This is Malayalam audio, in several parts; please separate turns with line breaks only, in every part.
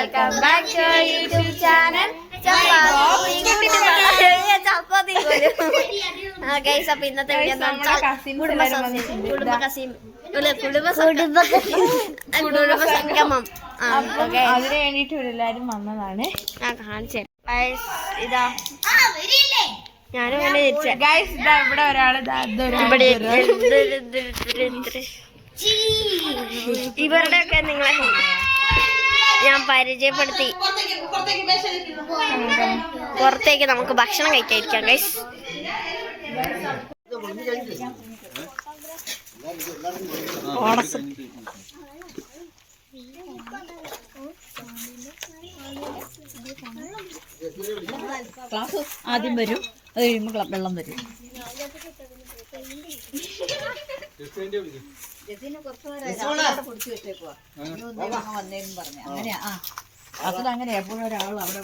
Welcome back to YouTube channel chapati guys അപ്പൊ ഇന്നത്തെ കുടുംബ കസിം കുടുംബ സംഗമം
അതിന് വേണ്ടിട്ട് എല്ലാരും വന്നതാണ്
ഞാൻ കാണിച്ചു ഇതാ ഞാനും അങ്ങനെ തിരിച്ച
ഗൈസ് ഇതാ ഇവിടെ
ഒരാൾ ഇവരുടെയൊക്കെ നിങ്ങളെ ഞാൻ പരിചയപ്പെടുത്തി. പുറത്തേക്ക് നമുക്ക് ഭക്ഷണം കഴിക്കാതിരിക്കാം ഗൈസ്
ക്ലാസ് ആദ്യം വരും അത് കഴിയുമ്പോൾ വെള്ളം വരും. ക്ലാസ്സിൽ അങ്ങനെ എപ്പോഴും ഒരാൾ അവിടെ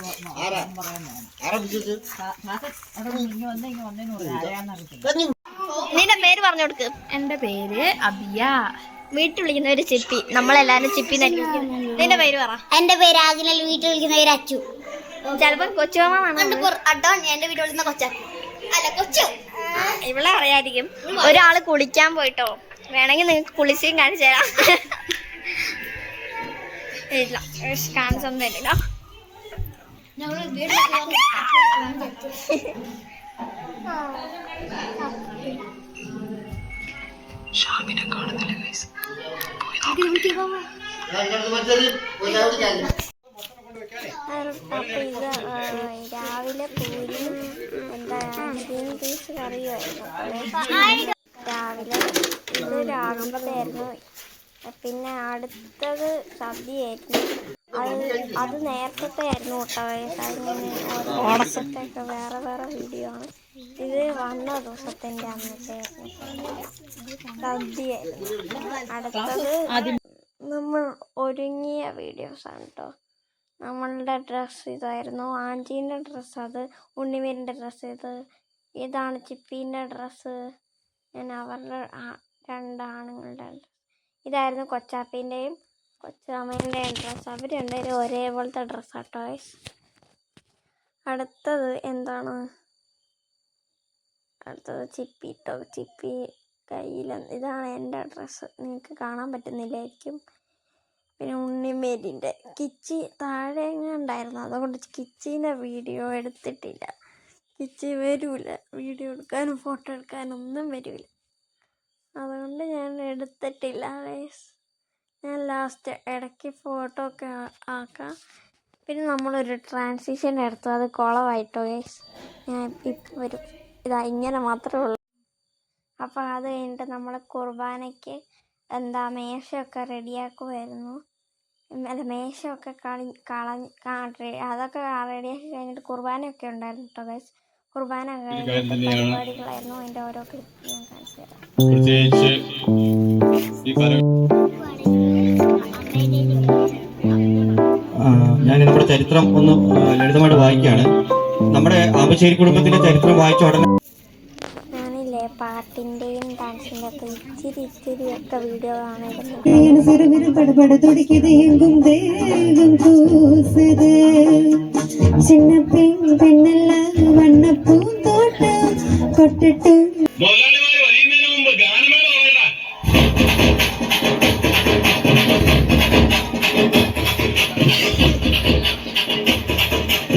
നിന്റെ പേര് പറഞ്ഞു കൊടുക്ക്.
എന്റെ പേര് അബിയ.
വീട്ടിൽ വിളിക്കുന്ന ഒരു ചിപ്പി നമ്മളെല്ലാരും ചിപ്പി നിന്റെ പേര് പറ.
എന്റെ പേര് ആഗ്നൽ വീട്ടിൽ വിളിക്കുന്ന ഒരു അച്ചു.
ചിലപ്പോ കൊച്ചുമാമ
അഡോൺ എന്റെ വീട്ടിൽ വിളിക്കുന്ന കൊച്ച അല്ല കൊച്ചു.
ഇവിടെ അറിയാതിരിക്കും. ഒരാൾ കുളിക്കാൻ പോയിട്ടോ. വേണമെങ്കിൽ നിങ്ങൾക്ക് കുളിച്ചും കാണിച്ചു തരാം. ഇല്ല കാണിച്ചൊന്നും തരില്ല. ഗൈസ് പോയി ആ, രാവിലെ പൂരിയും എന്താ ഗ്രീൻ പീസ് രാവിലെ ഇത് രാവിലത്തെയായിരുന്നു പിന്നെ അടുത്തത് സദ്യയായിരുന്നു. അത് അത് നേരത്തെ ആയിരുന്നു കേട്ടോ വയസ്സായിരുന്നു ഓരോ ദിവസത്തെയൊക്കെ വേറെ വേറെ വീഡിയോ ആണ്. ഇത് വന്ന ദിവസത്തിന്റെ അന്നത്തെ സദ്യയായിരുന്നു. അടുത്തത് നമ്മൾ ഒരുങ്ങിയ വീഡിയോസ് ആണ് കേട്ടോ. നമ്മളുടെ ഡ്രസ്സ് ഇതായിരുന്നു. ആന്റീന്റെ ഡ്രസ്സ് അത് ഉണ്ണിമേരിന്റെ ഡ്രസ്സ് ഇത്. ഇതാണ് ചിപ്പീന്റെ ഡ്രസ്സ്. ഞാൻ അവരുടെ രണ്ട് ആണുങ്ങളുടെ ഡ്രസ്സ്. ഇതായിരുന്നു കൊച്ചാപ്പീന്റെയും കൊച്ചാമ്മേന്റെയും ഡ്രസ്സ്. അവർ രണ്ടുപേരും ഒരേപോലത്തെ ഡ്രസ്സാണ് ടോയ്സ് അടുത്തത് എന്താണ്? അടുത്തത് ചിപ്പി ടോ ചിപ്പി കയ്യിൽ ഇതാണ് എന്റെ ഡ്രസ്സ്. നിങ്ങൾക്ക് കാണാൻ പറ്റുന്നില്ലായിരിക്കും. പിന്നെ ഉണ്ണിമേരിന്റെ കിച്ചി താഴെ ഉണ്ടായിരുന്നു? അതുകൊണ്ട് കിച്ചീന്റെ വീഡിയോ എടുത്തിട്ടില്ല. കിച്ചി വരൂല. വീഡിയോ എടുക്കാനും ഫോട്ടോ എടുക്കാനും ഒന്നും വരൂല. അതുകൊണ്ട് ഞാൻ എടുത്തിട്ടില്ല. ഞാൻ ലാസ്റ്റ് ഇടയ്ക്ക് ഫോട്ടോ ഒക്കെ ആക്കാം. പിന്നെ നമ്മളൊരു ട്രാൻസിഷൻ എടുത്തു. അത് കുളമായിട്ടോ ഗൈസ്? ഞാൻ ഇപ്പം വരും ഇതാ ഇങ്ങനെ മാത്രമേ ഉള്ളൂ. അപ്പോൾ അത് കഴിഞ്ഞിട്ട് നമ്മൾ കുർബാനയ്ക്ക് എന്താ മേശയൊക്കെ റെഡിയാക്കുമായിരുന്നു അല്ല മേശയൊക്കെ കളി കളഞ്ഞ് അതൊക്കെ റെഡിയാക്കി കഴിഞ്ഞിട്ട് കുർബാനയൊക്കെ ഉണ്ടായിരുന്നു കേട്ടോ ഗൈസ് കുർബാന പരിപാടികളായിരുന്നു. അതിന്റെ ഓരോ ക്ലിപ്പ് ഞാൻ കാണിച്ചു തരാം.
ഞാൻ നമ്മുടെ ചരിത്രം ഒന്ന് ലളിതമായിട്ട് വായിക്കുകയാണ്. നമ്മുടെ ആമ്പശ്ശേരി കുടുംബത്തിന്റെ ചരിത്രം വായിച്ച ഉടനെ
പാട്ടിന്റെയും ഡാൻസിന്റെ ഒക്കെ ഇച്ചിരി ഇച്ചിരി ഒക്കെ വീഡിയോ കാണുന്നുണ്ട്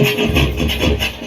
Thank you.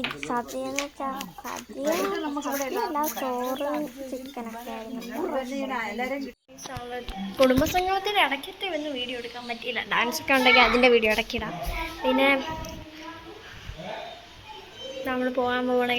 ഇത് സദ്യ എന്ന് വെച്ചാൽ സദ്യ ചോറും ചിക്കനൊക്കെ ആയിരുന്നു കുടുംബസംഗമത്തിന്റെ ഇടയ്ക്കത്തെ ഒന്നും വീഡിയോ എടുക്കാൻ പറ്റിയില്ല. ഡാൻസ് ഒക്കെ ഉണ്ടെങ്കിൽ അതിന്റെ വീഡിയോ ഇടയ്ക്കിടാം പിന്നെ നമ്മൾ പോകാൻ പോകണ